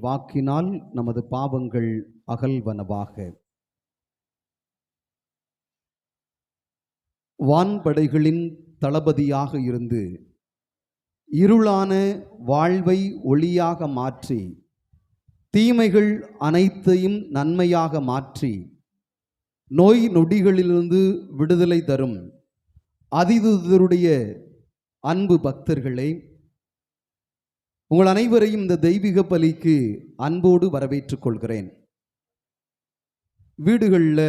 வாக்கினால் நமது பாவங்கள் அகல்வனவாக. வான்படைகளின் தளபதியாக இருந்து இருளான வாழ்வை ஒளியாக மாற்றி தீமைகள் அனைத்தையும் நன்மையாக மாற்றி நோய் நொடிகளிலிருந்து விடுதலை தரும் அதிதுதருடைய அன்பு பக்தர்களே உங்கள் அனைவரையும் இந்த தெய்வீக பலிக்கு அன்போடு வரவேற்றுக் கொள்கிறேன். வீடுகளில்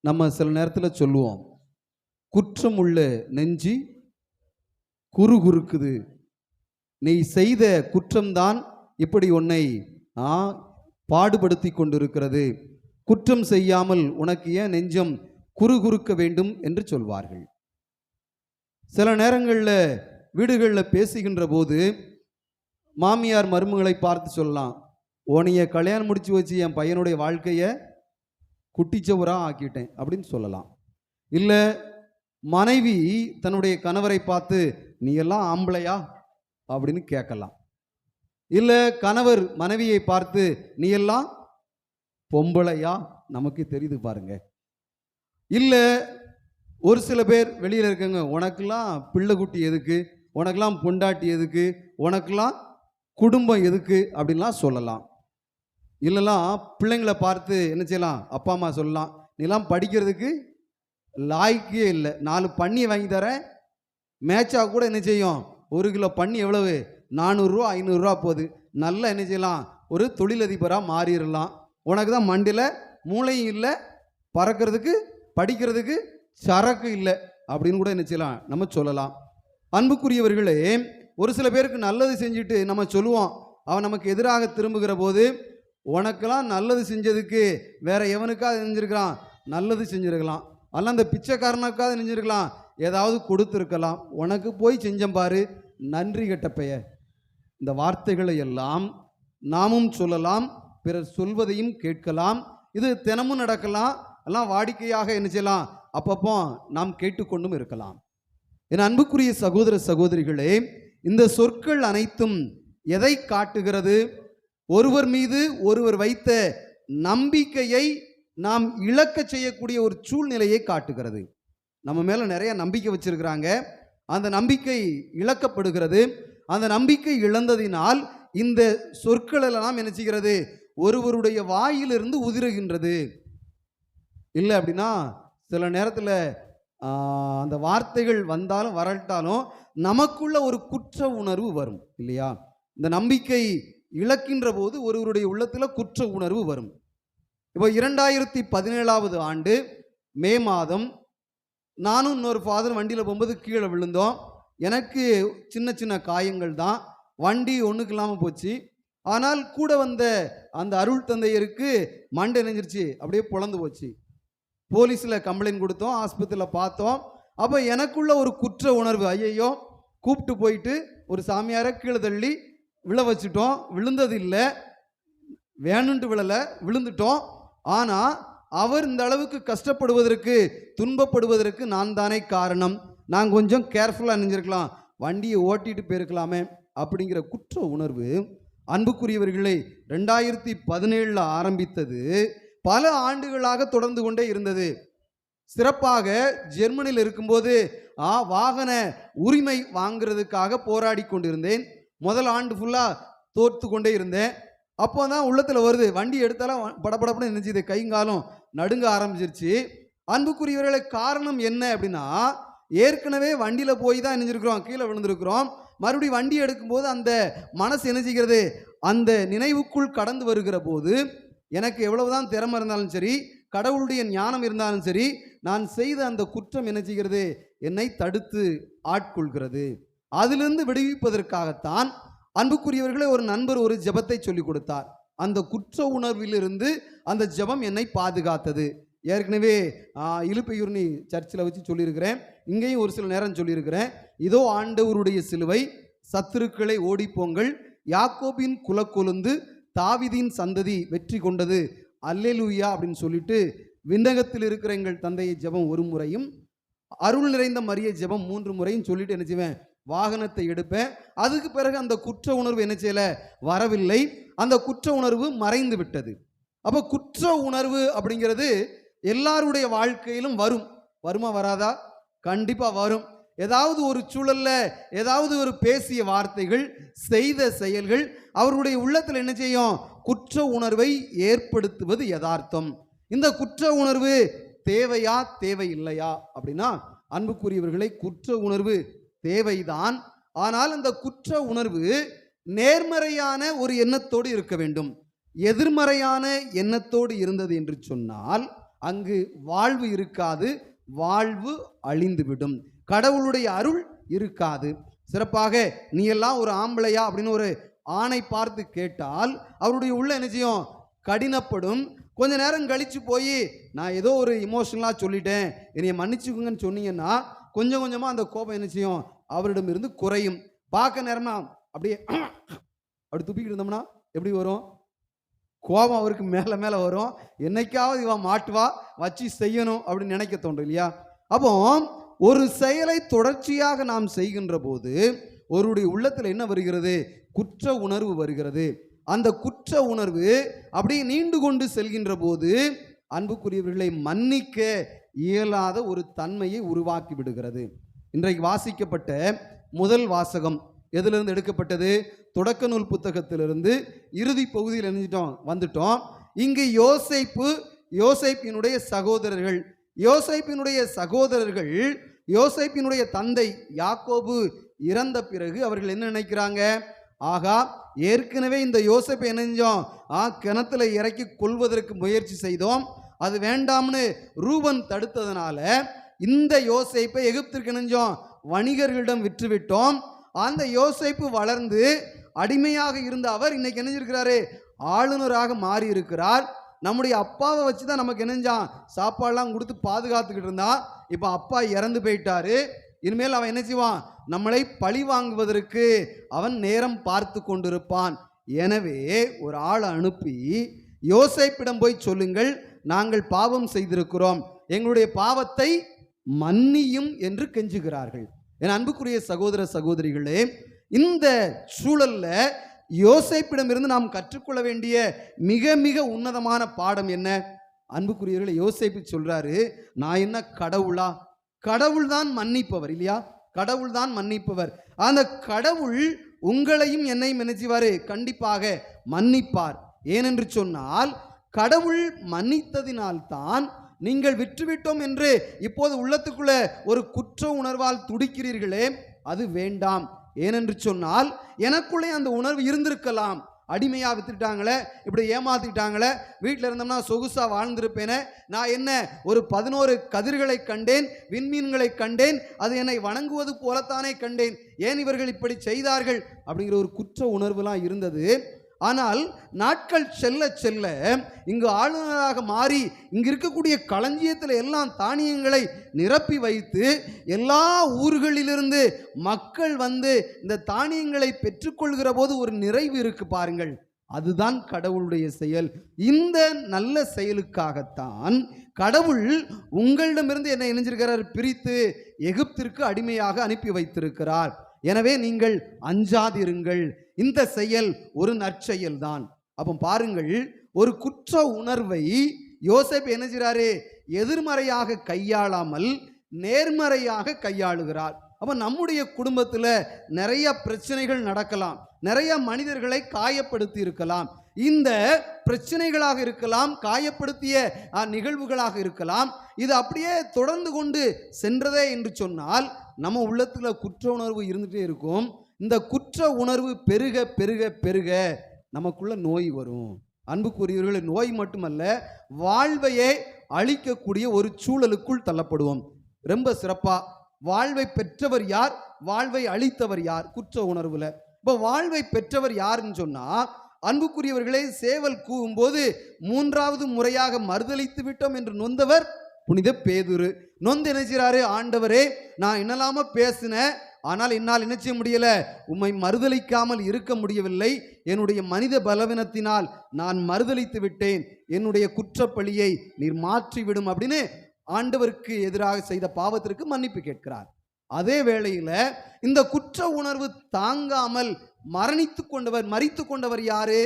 நம்ம சில நேரத்தில் சொல்லுவோம் குற்றம் உள்ள நெஞ்சு குறு குறுக்குது நீ செய்த குற்றம்தான் இப்படி உன்னை ஆ பாடுபடுத்தி கொண்டிருக்கிறது. குற்றம் செய்யாமல் உனக்கு ஏன் நெஞ்சம் குறுகுறுக்க வேண்டும் என்று சொல்வார்கள். சில நேரங்களில் வீடுகளில் பேசுகின்ற போது மாமியார் மருமகளை பார்த்து சொல்லலாம் உனைய கல்யாணம் முடிச்சு வச்சு என் பையனுடைய வாழ்க்கையை குட்டிச்சவராக ஆக்கிட்டேன் அப்படின்னு சொல்லலாம். இல்லை மனைவி தன்னுடைய கணவரை பார்த்து நீ எல்லாம் ஆம்பளையா? அப்படின்னு கேட்கலாம். இல்லை கணவர் மனைவியை பார்த்து நீ எல்லாம் பொம்பளையா? நமக்கு தெரியுது பாருங்க. இல்லை ஒரு சில பேர் வெளியில் இருக்கங்க உனக்கெல்லாம் பிள்ளை குட்டி எதுக்கு? உனக்கெல்லாம் பொண்டாட்டி எதுக்கு? உனக்கெல்லாம் குடும்பம் எதுக்கு அப்படின்லாம் சொல்லலாம். இல்லைலாம் பிள்ளைங்களை பார்த்து என்ன செய்யலாம்? அப்பா அம்மா சொல்லலாம். நீலாம் படிக்கிறதுக்கு லாய்க்கே இல்லை. நாலு பண்ணி வாங்கி தரேன் மேட்சாக கூட என்ன செய்யும்? ஒரு கிலோ பன்னி எவ்வளவு? நானூறுரூவா ஐநூறுரூவா போகுது. நல்லா என்ன செய்யலாம்? ஒரு தொழிலதிபராக மாறிடலாம். உனக்கு தான் மண்டியில் மூளையும் இல்லை. பறக்கிறதுக்கு படிக்கிறதுக்கு சரக்கு இல்லை. அப்படின்னு கூட என்ன செய்யலாம்? நம்ம சொல்லலாம். அன்புக்குரியவர்களே ஒரு சில பேருக்கு நல்லது செஞ்சுட்டு நம்ம சொல்லுவோம். அவன் நமக்கு எதிராக திரும்புகிற போது உனக்கெல்லாம் நல்லது செஞ்சதுக்கு வேற எவனுக்காவது செஞ்சுருக்கிறான் நல்லது செஞ்சுருக்கலாம். அல்ல அந்த பிச்சைக்காரனுக்காவது செஞ்சுருக்கலாம் ஏதாவது கொடுத்துருக்கலாம். உனக்கு போய் செஞ்சம் பாரு. நன்றி கெட்ட பெயர். இந்த வார்த்தைகளை எல்லாம் நாமும் சொல்லலாம் பிறர் சொல்வதையும் கேட்கலாம். இது தினமும் நடக்கலாம். எல்லாம் வாடிக்கையாக என்ன செய்யலாம்? அப்பப்போ நாம் கேட்டுக்கொண்டும் இருக்கலாம். என் அன்புக்குரிய சகோதர சகோதரிகளே இந்த சொற்கள் அனைத்தும் எதை காட்டுகிறது? ஒருவர் மீது ஒருவர் வைத்த நம்பிக்கையை நாம் இழக்க செய்யக்கூடிய ஒரு சூழ்நிலையை காட்டுகிறது. நம்ம மேலே நிறைய நம்பிக்கை வச்சிருக்கிறாங்க. அந்த நம்பிக்கை இழக்கப்படுகிறது. அந்த நம்பிக்கை இழந்ததினால் இந்த சொற்கள் எல்லாம் என்ன செய்கிறது? ஒருவருடைய வாயிலிருந்து உதிருகின்றது. இல்லை அப்படின்னா சில நேரத்தில் அந்த வார்த்தைகள் வந்தாலும் வரட்டாலும் நமக்குள்ள ஒரு குற்ற உணர்வு வரும் இல்லையா? இந்த நம்பிக்கை இழக்கின்ற போது ஒருவருடைய உள்ளத்தில் குற்ற உணர்வு வரும். இப்போ இரண்டாயிரத்தி பதினேழாவது ஆண்டு மே மாதம் நானும் இன்னொரு ஃபாதர் வண்டியில் போகும்போது கீழே விழுந்தோம். எனக்கு சின்ன சின்ன காயங்கள் தான். வண்டி ஒன்றுக்கு இல்லாமல் போச்சு. ஆனால் கூட வந்த அந்த அருள் தந்தையருக்கு மண்டை நெஞ்சிருச்சு. அப்படியே பொழந்து போச்சு. போலீஸில் கம்ப்ளைண்ட் கொடுத்தோம் ஆஸ்பத்திரியில் பார்த்தோம். அப்போ எனக்குள்ள ஒரு குற்ற உணர்வு ஐயையோ கூப்பிட்டு போயிட்டு ஒரு சாமியாரை கீழே தள்ளி விழ வச்சுட்டோம். விழுந்தது இல்லை வேணுன்ட்டு விழலை விழுந்துட்டோம். ஆனால் அவர் இந்த அளவுக்கு கஷ்டப்படுவதற்கு துன்பப்படுவதற்கு நான் தானே காரணம். நான் கொஞ்சம் கேர்ஃபுல்லாக நினைஞ்சிருக்கலாம் வண்டியை ஓட்டிட்டு போயிருக்கலாமே அப்படிங்கிற குற்ற உணர்வு அன்புக்குரியவர்களை ரெண்டாயிரத்தி பதினேழில் ஆரம்பித்தது பல ஆண்டுகளாக தொடர்ந்து கொண்டே இருந்தது. சிறப்பாக ஜெர்மனியில் இருக்கும்போது ஆ வாகன உரிமை வாங்குறதுக்காக போராடி கொண்டிருந்தேன். முதல் ஆண்டு ஃபுல்லாக தோற்று கொண்டே இருந்தேன். அப்போ தான் உள்ளத்தில் வருது வண்டி எடுத்தாலும் படபடப்புன்னு நினைச்சிது கைங்காலம் நடுங்க ஆரம்பிச்சிருச்சு. அன்புக்குரியவர்களை காரணம் என்ன அப்படின்னா ஏற்கனவே வண்டியில் போய் தான் நினைஞ்சிருக்கிறோம் கீழே விழுந்திருக்கிறோம். மறுபடியும் வண்டி எடுக்கும்போது அந்த மனசு என்ன செய்கிறது? அந்த நினைவுக்குள் கடந்து வருகிற போது எனக்கு எவ்வளவுதான் திறமை இருந்தாலும் சரி கடவுளுடைய ஞானம் இருந்தாலும் சரி நான் செய்த அந்த குற்றம் என்ன செய்கிறது? என்னை தடுத்து ஆட்கொள்கிறது. அதிலிருந்து விடுவிப்பதற்காகத்தான் அன்புக்குரியவர்களே ஒரு நண்பர் ஒரு ஜெபத்தை சொல்லி கொடுத்தார். அந்த குற்ற உணர்விலிருந்து அந்த ஜெபம் என்னை பாதுகாத்தது. ஏற்கனவே இழுப்பையூர்னி சர்ச்சில் வச்சு சொல்லியிருக்கிறேன். இங்கேயும் ஒரு சில நேரம் சொல்லியிருக்கிறேன். இதோ ஆண்டவருடைய சிலுவை சத்துருக்களை ஓடிப்போங்கள். யாக்கோபின் குலக்கொழுந்து தாவிதின் சந்ததி வெற்றி கொண்டது. அல்லேலூயா அப்படின்னு சொல்லிட்டு விண்ணகத்தில் இருக்கிற எங்கள் தந்தையை ஜெபம் ஒரு முறையும் அருள் நிறைந்த மரிய ஜெபம் மூன்று முறையும் சொல்லிட்டு என்ன செய்வேன்? வாகனத்தை எடுப்பேன். அதுக்கு பிறகு அந்த குற்ற உணர்வு என்ன செய்யல? வரவில்லை. அந்த குற்ற உணர்வு மறைந்து விட்டது. அப்போ குற்ற உணர்வு அப்படிங்கிறது எல்லாருடைய வாழ்க்கையிலும் வரும். வருமா வராதா? கண்டிப்பாக வரும். ஏதாவது ஒரு சூழல்ல ஏதாவது ஒரு பேசிய வார்த்தைகள் செய்த செயல்கள் அவருடைய உள்ளத்தில் என்ன செய்யும்? குற்ற உணர்வை ஏற்படுத்துவது யதார்த்தம். இந்த குற்ற உணர்வு தேவையா தேவையில்லையா? அப்படின்னா அன்புக்குரியவர்களை குற்ற உணர்வு தேவைதான். ஆனால் அந்த குற்ற உணர்வு நேர்மறையான ஒரு எண்ணத்தோடு இருக்க வேண்டும். எதிர்மறையான எண்ணத்தோடு இருந்தது என்று சொன்னால் அங்கு வாழ்வு இருக்காது வாழ்வு அழிந்துவிடும். கடவுளுடைய அருள் இருக்காது. சிறப்பாக நீ எல்லாம் ஒரு ஆம்பளையா? அப்படின்னு ஒரு ஆணை பார்த்து கேட்டால் அவருடைய உள்ள என்ன செய்யும்? கடினப்படும். கொஞ்ச நேரம் கழித்து போய் நான் ஏதோ ஒரு இமோஷனலாக சொல்லிட்டேன். என்னை மன்னிச்சுக்குங்கன்னு சொன்னீங்கன்னா கொஞ்சம் கொஞ்சமாக அந்த கோபம் என்ன செய்யும்? அவரிடம் இருந்து குறையும். பார்க்க நேரம்னா அப்படியே அப்படி துப்பிக்கிட்டு இருந்தோம்னா எப்படி வரும்? கோபம் அவருக்கு மேலே மேலே வரும். என்னைக்காவது இவன் மாட்டுவா வச்சு செய்யணும் அப்படின்னு நினைக்க தோன்றும் இல்லையா? அப்போ ஒரு செயலை தொடர்ச்சியாக நாம் செய்கின்ற போது ஒருடைய உள்ளத்தில் என்ன வருகிறது? குற்ற உணர்வு வருகிறது. அந்த குற்ற உணர்வு அப்படியே நீண்டு கொண்டு செல்கின்ற போது அன்புக்குரியவர்களை மன்னிக்க இயலாத ஒரு தன்மையை உருவாக்கி விடுகிறது. இன்றைக்கு வாசிக்கப்பட்ட முதல் வாசகம் எதிலிருந்து எடுக்கப்பட்டது? தொடக்க நூல் புத்தகத்திலிருந்து இறுதி பகுதியில் இணைஞ்சிட்டோம் வந்துட்டோம். இங்கு யோசைப்பு யோசைப்பினுடைய சகோதரர்கள் யோசைப்பினுடைய சகோதரர்கள் யோசைப்பினுடைய தந்தை யாக்கோபு இறந்த பிறகு அவர்கள் என்ன நினைக்கிறாங்க? ஆகா ஏற்கனவே இந்த யோசைப்பை என்ன செஞ்சோம்? ஆ கிணத்துல இறக்கி கொள்வதற்கு முயற்சி செய்தோம். அது வேண்டாம்னு ரூபன் தடுத்ததுனால இந்த யோசைப்பை எகிப்திற்கு நெஞ்சோம் வணிகர்களிடம் விற்றுவிட்டோம். அந்த யோசைப்பு வளர்ந்து அடிமையாக இருந்த அவர் இன்னைக்கு நினைஞ்சிருக்கிறாரு ஆளுநராக மாறி இருக்கிறார் நம்முடைய அப்பாவை வச்சு தான் நமக்கு என்னஞ்சான் சாப்பாடெலாம் கொடுத்து பாதுகாத்துக்கிட்டு இருந்தான் இப்போ அப்பா இறந்து போயிட்டாரு. இனிமேல் அவன் என்ன செய்வான்? நம்மளை பழி வாங்குவதற்கு அவன் நேரம் பார்த்து கொண்டிருப்பான். எனவே ஒரு ஆளை அனுப்பி யோசைப்பிடம் போய் சொல்லுங்கள் நாங்கள் பாவம் செய்திருக்கிறோம். எங்களுடைய பாவத்தை மன்னியும் என்று கெஞ்சுகிறார்கள். என் அன்புக்குரிய சகோதர சகோதரிகளே இந்த சூழலில் யோசைப்பிடமிருந்து நாம் கற்றுக்கொள்ள வேண்டிய மிக மிக உன்னதமான பாடம் என்ன? அன்புக்குரியவர்களை யோசைப்பு சொல்றாரு நான் என்ன கடவுளா? கடவுள் தான் மன்னிப்பவர் இல்லையா? கடவுள் தான் மன்னிப்பவர். அந்த கடவுள் உங்களையும் என்னையும் என்ன கண்டிப்பாக மன்னிப்பார். ஏனென்று சொன்னால் கடவுள் மன்னித்ததினால்தான் நீங்கள் விற்றுவிட்டோம் என்று இப்போது உள்ளத்துக்குள்ள ஒரு குற்ற உணர்வால் துடிக்கிறீர்களே அது வேண்டாம். ஏனென்று சொன்னால் எனக்குள்ளே அந்த உணர்வு இருந்திருக்கலாம். அடிமையாக வித்துட்டாங்களே இப்படி ஏமாத்திட்டாங்களே வீட்டில் இருந்தோம்னா சொகுசாக வாழ்ந்திருப்பேனே நான் என்ன ஒரு பதினோரு கதிர்களை கண்டேன் விண்மீன்களை கண்டேன் அது என்னை வணங்குவது போலத்தானே கண்டேன் ஏன் இவர்கள் இப்படி செய்தார்கள் அப்படிங்கிற ஒரு குற்ற உணர்வுலாம் இருந்தது. ஆனால் நாட்கள் செல்ல செல்ல இங்கு ஆளுநராக மாறி இங்கு இருக்கக்கூடிய களஞ்சியத்தில் எல்லாம் தானியங்களை நிரப்பி வைத்து எல்லா ஊர்களிலிருந்து மக்கள் வந்து இந்த தானியங்களை பெற்றுக்கொள்கிற போது ஒரு நிறைவு இருக்கு பாருங்கள். அதுதான் கடவுளுடைய செயல். இந்த நல்ல செயலுக்காகத்தான் கடவுள் உங்களிடமிருந்து என்ன இணைஞ்சிருக்கிறார் பிரித்து எகிப்திற்கு அடிமையாக அனுப்பி வைத்திருக்கிறார். எனவே நீங்கள் அஞ்சாதிருங்கள். இந்த செயல் ஒரு நற்செயல் தான் அப்போ பாருங்கள் ஒரு குற்ற உணர்வை யோசப் என்ன செய்றாரு எதிர்மறையாக கையாளாமல் நேர்மறையாக கையாளுகிறார். அப்போ நம்முடைய குடும்பத்தில் நிறைய பிரச்சனைகள் நடக்கலாம். நிறைய மனிதர்களை காயப்படுத்தி இருக்கலாம். இந்த பிரச்சனைகளாக இருக்கலாம் காயப்படுத்திய நிகழ்வுகளாக இருக்கலாம். இது அப்படியே தொடர்ந்து கொண்டு சென்றதே என்று சொன்னால் நம்ம உள்ளத்தில் குற்ற உணர்வு இருந்துகிட்டே இருக்கும். இந்த குற்ற உணர்வு பெருக பெருக பெருக நமக்குள்ள நோய் வரும். அன்புக்குரியவர்களை நோய் மட்டுமல்ல வாழ்வையே அழிக்கக்கூடிய ஒரு சூழலுக்குள் தள்ளப்படுவோம். ரொம்ப சிறப்பா வாழ்வை பெற்றவர் யார்? வாழ்வை அழித்தவர் யார்? குற்ற உணர்வுல. இப்போ வாழ்வை பெற்றவர் யாருன்னு சொன்னா அன்புக்குரியவர்களே சேவல் கூவும்போது மூன்றாவது முறையாக மறுதளித்து விட்டோம் என்று நொந்தவர் புனித பேதுரு. நொந்து என்ன ஆண்டவரே நான் என்னலாம பேசினேன் ஆனால் என்னால் என்ன செய்ய முடியல? உம்மை மறுதலிக்காமல் இருக்க முடியவில்லை. என்னுடைய மனித பலவீனத்தினால் நான் மறுதலித்து விட்டேன். என்னுடைய குற்றப்பழியை நீர் மாற்றிவிடும் அப்படின்னு ஆண்டவருக்கு எதிராக செய்த பாவத்திற்கு மன்னிப்பு கேட்கிறார். அதே வேளையில் இந்த குற்ற உணர்வு தாங்காமல் மரணித்து கொண்டவர் மறித்து கொண்டவர் யாரு?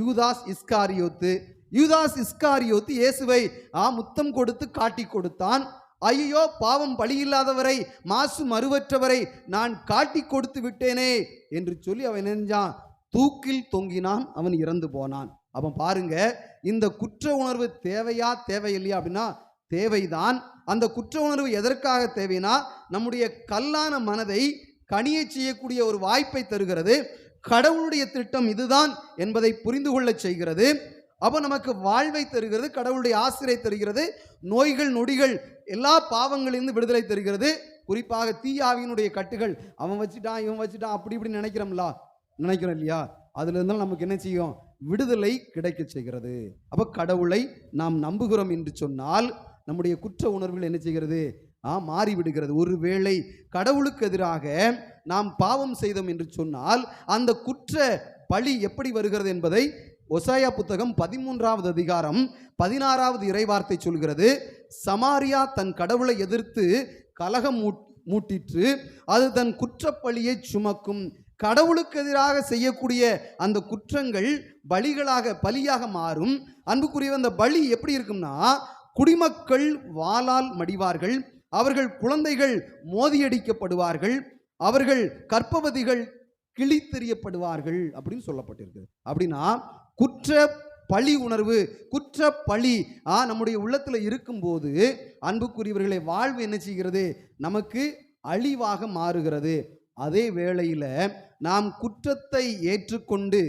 யூதாஸ் இஸ்காரியோத்து. யூதாஸ் இஸ்காரியோத்து இயேசுவை ஆ முத்தம் கொடுத்து காட்டி கொடுத்தான். ஐயோ பாவம் பழியில்லாதவரை மாசு மறுவற்றவரை நான் காட்டி கொடுத்து விட்டேனே என்று சொல்லி அவன் நினைஞ்சான் தூக்கில் தொங்கினான் அவன் இறந்து போனான். அவன் பாருங்க இந்த குற்ற உணர்வு தேவையா தேவையில்லையா அப்படின்னா தேவைதான். அந்த குற்ற உணர்வு எதற்காக தேவைனா நம்முடைய கல்லான மனதை கனியை செய்யக்கூடிய ஒரு வாய்ப்பை தருகிறது. கடவுளுடைய திட்டம் இதுதான் என்பதை புரிந்து கொள்ளச் செய்கிறது. அப்போ நமக்கு வாழ்வை தருகிறது கடவுளுடைய ஆசிரியை தருகிறது நோய்கள் நொடிகள் எல்லா பாவங்களிலிருந்து விடுதலை தருகிறது. குறிப்பாக தீயாவினுடைய கட்டுகள். அவன் வச்சுட்டான் இவன் வச்சுட்டான் அப்படி இப்படி நினைக்கிறோம்ல? நினைக்கிறோம் இல்லையா? அதுல இருந்தாலும் நமக்கு என்ன செய்யும்? விடுதலை கிடைக்க செய்கிறது. அப்போ கடவுளை நாம் நம்புகிறோம் என்று சொன்னால் நம்முடைய குற்ற உணர்வுகள் என்ன செய்கிறது? ஆ மாறிவிடுகிறது. ஒருவேளை கடவுளுக்கு எதிராக நாம் பாவம் செய்தோம் என்று சொன்னால் அந்த குற்ற பழி எப்படி வருகிறது என்பதை ஒசாயா புத்தகம் பதிமூன்றாவது அதிகாரம் பதினாறாவது இறைவார்த்தை சொல்கிறது சமாரியா தன் கடவுளை எதிர்த்து கலகம் மூட்- மூட்டிற்று அது தன் குற்றப்பழியை சுமக்கும். கடவுளுக்கு எதிராக செய்யக்கூடிய அந்த குற்றங்கள் பலிகளாக பலியாக மாறும். அன்புக்குரிய அந்த பலி எப்படி இருக்கும்னா குடிமக்கள் வாளால் மடிவார்கள். அவர்கள் குழந்தைகள் மோதியடிக்கப்படுவார்கள். அவர்கள் கற்பவதிகள் கிழித்தெறியப்படுவார்கள் அப்படின்னு சொல்லப்பட்டிருக்கு அப்படின்னா குற்ற பழி உணர்வு குற்ற பழி ஆ நம்முடைய உள்ளத்தில் இருக்கும்போது அன்புக்குரியவர்களை வாழ்வு என்ன செய்கிறது? நமக்கு அழிவாக மாறுகிறது. அதே வேளையில் நாம் குற்றத்தை ஏற்றுக்கொண்டு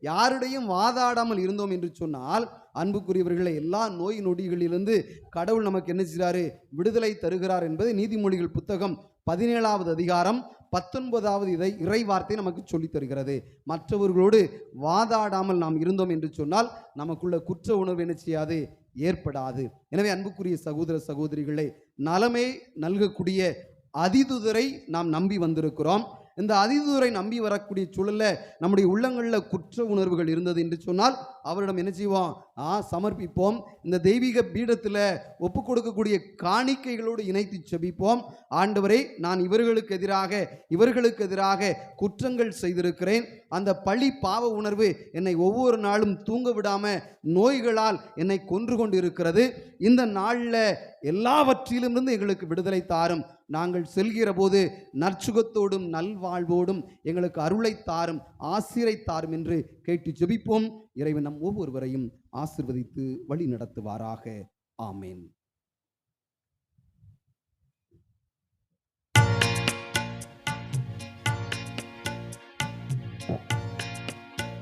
யாருடையும் வாதாடாமல் இருந்தோம் என்று சொன்னால் அன்புக்குரியவர்களை எல்லா நோய் நொடிகளிலிருந்து கடவுள் நமக்கு என்ன செய்கிறாரு விடுதலை தருகிறார் என்பது நீதிமொழிகள் புத்தகம் பதினேழாவது அதிகாரம் பத்தொன்பதாவது இதை இறை வார்த்தை நமக்கு சொல்லித் தருகிறது. மற்றவர்களோடு வாதாடாமல் நாம் இருந்தோம் என்று சொன்னால் நமக்குள்ள குற்ற உணர்வு என்ன செய்யாது? ஏற்படாது. எனவே அன்புக்குரிய சகோதர சகோதரிகளை நலமே நல்கக்கூடிய அதிதுதரை நாம் நம்பி வந்திருக்கிறோம். இந்த அதிதூரை நம்பி வரக்கூடிய சூழலில் நம்முடைய உள்ளங்களில் குற்ற உணர்வுகள் இருந்தது என்று சொன்னால் அவரிடம் என்ன செய்வோம்? ஆ சமர்ப்பிப்போம். இந்த தெய்வீக பீடத்தில் ஒப்பு கொடுக்கக்கூடிய காணிக்கைகளோடு இணைத்து செபிப்போம். ஆண்டவரை நான் இவர்களுக்கு எதிராக இவர்களுக்கு எதிராக குற்றங்கள் செய்திருக்கிறேன். அந்த பழி பாவ உணர்வு என்னை ஒவ்வொரு நாளும் தூங்க விடாமல் நோய்களால் என்னை கொன்று கொண்டு இருக்கிறது இந்த நாளில் எல்லாவற்றிலும் இருந்து எங்களுக்கு விடுதலை தாரும். நாங்கள் செல்கிற போது நற்சுகத்தோடும் நல்வாழ்வோடும் எங்களுக்கு அருளை தாரும் ஆசிரை தாரும் என்று கேட்டு ஜெபிப்போம். இறைவன் நம் ஒவ்வொருவரையும் ஆசிர்வதித்து வழி நடத்துவாராக ஆமேன்.